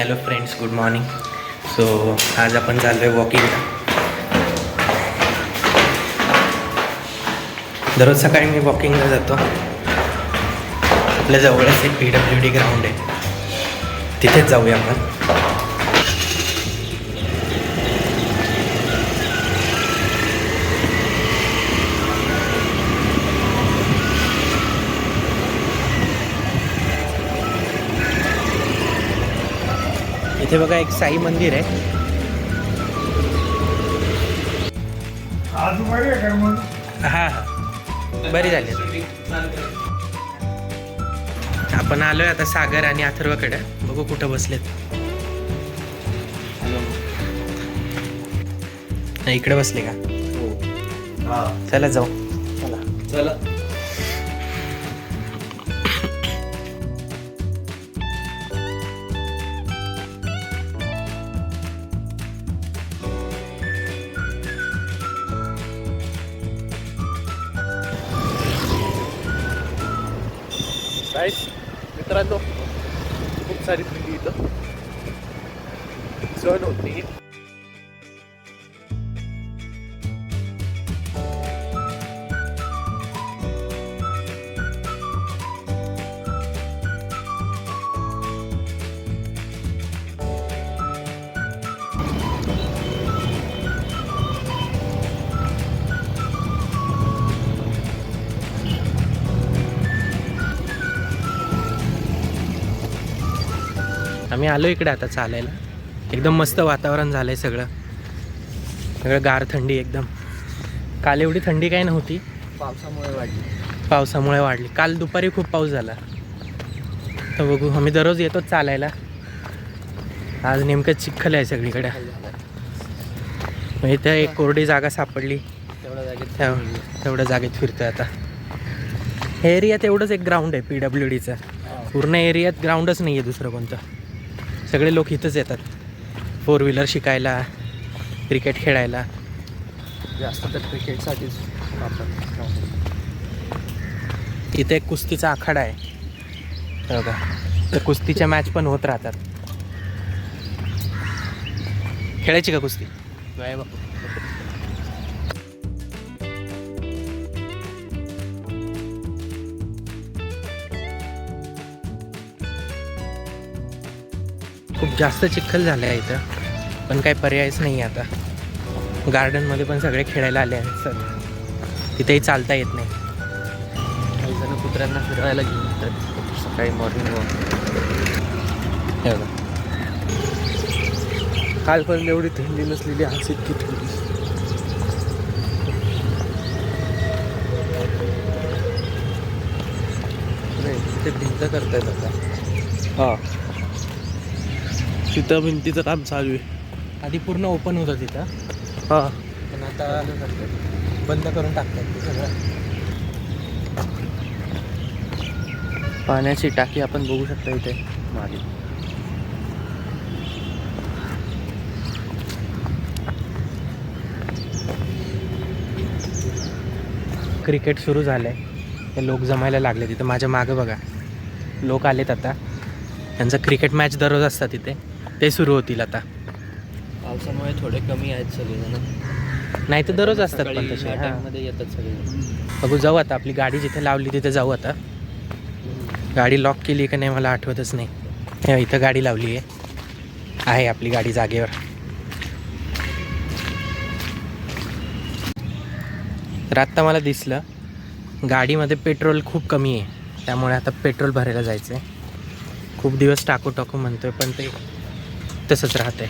Hello friends good morning so आज आपण चाललो आहे वॉकिंगला दररोज सकाळी मी वॉकिंगला जातो. आपल्या जवळच एक पी डब्ल्यू डी ग्राउंड आहे. तिथेच जाऊया आपण. इथे बघा एक साई मंदिर आहे. हा हा. बरी झाली. आपण आलोय आता सागर आणि अथर्वकडे. बघू कुठं बसलेत. नाही, इकडे बसले का? चला जाऊ. चला. मित्रांनो खूप सारी थंडी इथं. सहन होत आम्ही आलो इकडे आता चालायला. एकदम मस्त वातावरण झालंय सगळं. सगळं गार थंडी एकदम. काल एवढी थंडी काही नव्हती. पावसामुळे वाढली. पावसामुळे वाढली. काल दुपारी खूप पाऊस झाला. तर बघू आम्ही दररोज येतोच चालायला. आज नेमकं चिखल आहे सगळीकडे. मग इथं एक कोरडी जागा सापडली. तेवढ्या जागेत तेव- तेवढ्या जागेत फिरतोय आता. एरियात एवढंच एक ग्राउंड आहे पी डब्ल्यू डीचं पूर्ण एरियात ग्राउंडच नाही आहे दुसरं कोणतं. सगळे लोक इथंच येतात. फोर व्हीलर शिकायला क्रिकेट खेळायला. जास्त तर क्रिकेटसाठीच वापरतात इथे एक कुस्तीचा आखाडा आहे. बघा. तर कुस्तीच्या मॅच पण होत राहतात. खेळायची का कुस्ती? खूप जास्त चिखल झालं आहे इथं. पण काही पर्यायच नाही आता. गार्डनमध्ये पण सगळे खेळायला आले आहेत सर. तिथेही चालता येत नाही. काही जण कुत्र्यांना फिरवायला घेऊन येतात सकाळी मॉर्निंग वॉक हे बघा. कालपर्यंत एवढी थंडी नसलेली आज इतकी थंडी. नाही तिथे भिंत करतायत आता. हा. तिथं भिंतीचं काम चालू आहे. आधी पूर्ण ओपन होतं तिथं. हा. पण आता बंद करून टाकतात ते सगळं. पाण्याची टाकी आपण बघू शकता इथे मागे. क्रिकेट सुरू झालं आहे ते लोक जमायला लागले तिथं. माझ्या मागं बघा. लोक आलेत आता. त्यांचं क्रिकेट मॅच दररोज असतात तिथे ते सुरू होतील आता. पावसामुळे थोडे कमी आहेत सगळेजण. नाही तर दररोज असतात पण तसे हां. टाइममध्ये येतात सगळे बघू जाऊ आता आपली गाडी जिथे लावली तिथे जाऊ आता. गाडी लॉक केली का नाही मला आठवतच नाही. इथं गाडी लावली आहे. आहे आपली गाडी जागेवर. तर आत्ता मला दिसलं गाडीमध्ये पेट्रोल खूप कमी आहे. त्यामुळे आता पेट्रोल भरायला जायचं आहे खूप दिवस टाकू टाकू म्हणतोय पण ते तसंच राहते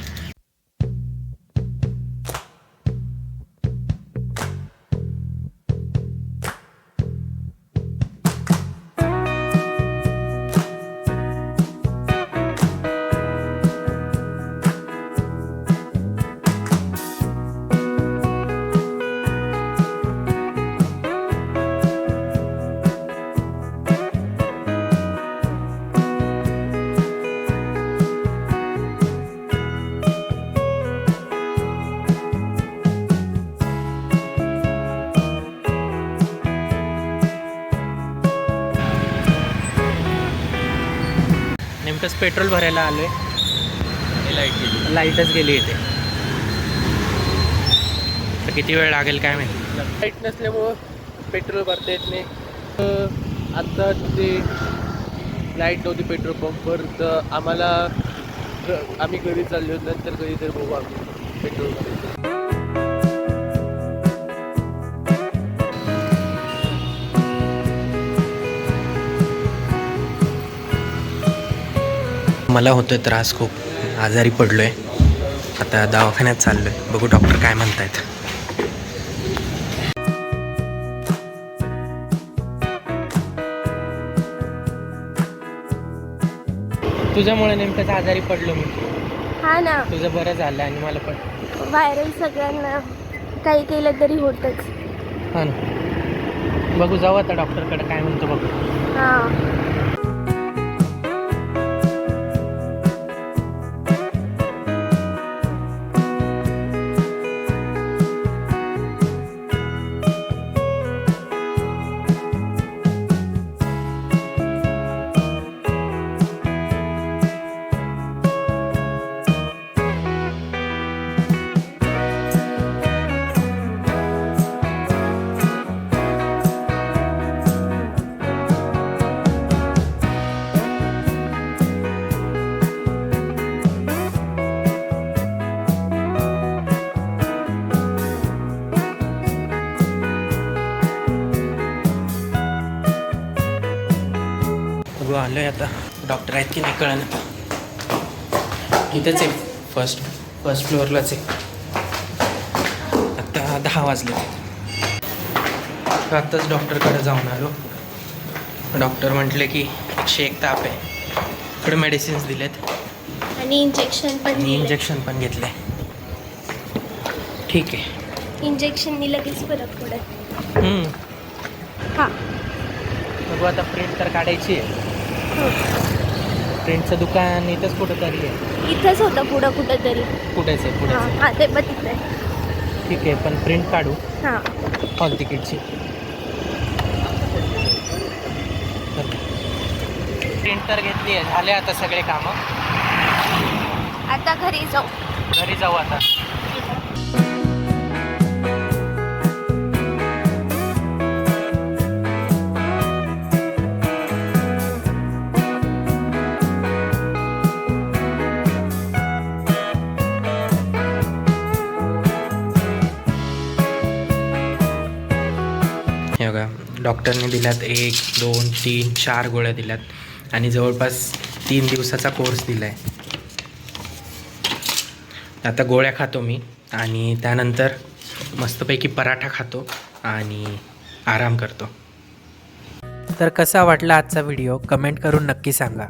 नेमकंच पेट्रोल भरायला आलो आहे लाइट गेली. लाईटच गेली इथे. तर किती वेळ लागेल काय माहिती? लाइट नसल्यामुळं पेट्रोल भरता येत नाही. तर आता ते लाइट नव्हती पेट्रोल पंपवर तर आम्हाला आम्ही घरी चाललो नंतर कधीतरी बघू आम्ही. पेट्रोल भरायचं मला होतोय त्रास खूप. आजारी पडलोय. आता दवाखान्यात चाललोय. बघू डॉक्टर काय म्हणतायत. तुझ्यामुळे नेमकंच आजारी पडलो मी. हा ना. तुझं बरं झालं आणि मला पण. व्हायरल सगळ्यांना काही केलं तरी होतच. हा ना. बघू जाऊ आता डॉक्टरकडे काय म्हणतो बघू. हा. बघू आलोय आता. डॉक्टर आहेत की नाही कळलं इथेच आहे. फर्स्ट फर्स्ट फ्लोअरलाच आहे. आत्ता दहा वाजले. आत्ताच डॉक्टरकडे जाऊन आलो. डॉक्टर म्हटले की एकशे एक ताप आहे. इकडे मेडिसिन्स दिलेत. आणि इंजेक्शन पण इंजेक्शन पण घेतलं. आहे ठीक आहे. इंजेक्शननी लगेच फरक पडत. हम्म. हा. बघू आता प्रिंट तर काढायची आहे. प्रिंटचं दुकान इथंच कुठं तरी आहे? इथंच होतं पुढं कुठं तरी कुठेच आहे. हा हा ते बघितलंय ठीक आहे पण प्रिंट काढू. हा. हॉल तिकीटची प्रिंट तर घेतली आहे. झाले आता सगळे कामं. आता घरी जाऊ. घरी जाऊ आता. डॉक्टरने दिल्यात एक दोन तीन चार गोळ्या दिल्यात. आणि जवळपास तीन दिवसाचा कोर्स दिला आहे आता गोळ्या खातो मी आणि त्यानंतर मस्तपैकी पराठा खातो आणि आराम करतो. तर कसा वाटला आजचा व्हिडिओ? कमेंट करून नक्की सांगा.